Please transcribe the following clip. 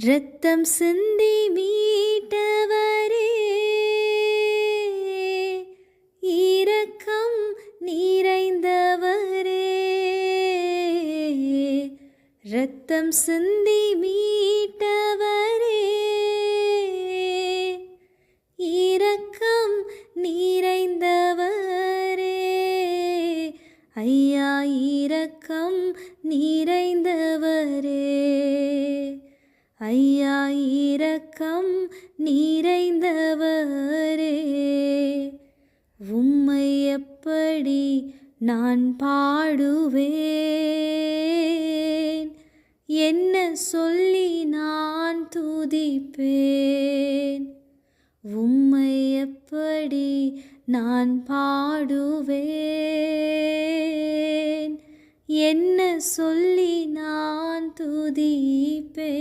ரத்தம் சிந்தி மீட்டவரே இரக்கம் நிறைந்தவரே. ரத்தம் சிந்தி மீட்டவரே இரக்கம் நிறைந்தவரே. ஐயா இரக்கம் நிறைந்தவரே. ஐயா இரக்கம் நிறைந்தவரே உம்மை எப்படி நான் பாடுவேன்? என்ன சொல்லி நான் துதிப்பேன்? உம்மை எப்படி நான் பாடுவேன்? என்ன சொல்லி நான் শান্ত দ্বীপে